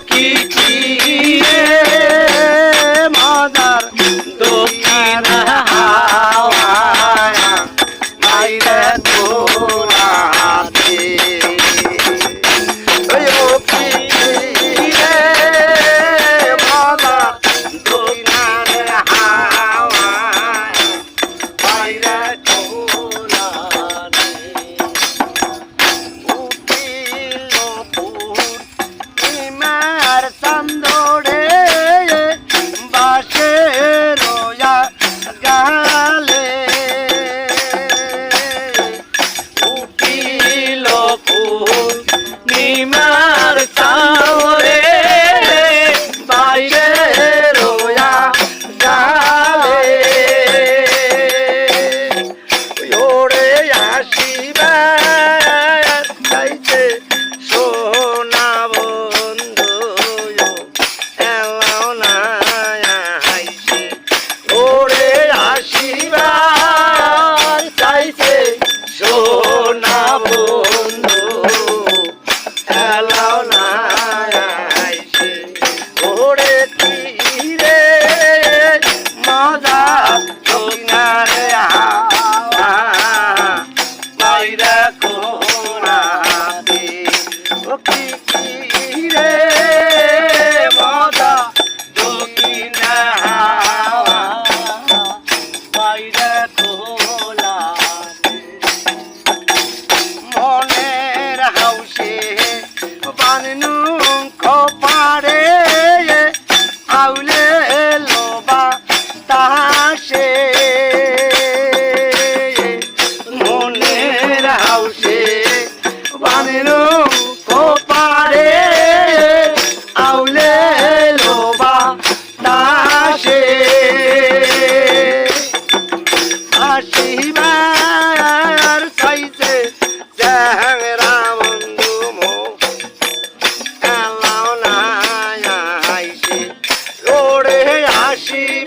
poquito. জানু খপারে আউলে লোবা তাহাসে। মনের হাউসে Banu খপারে আউলে লোবা তাহাসে। আসিবা see.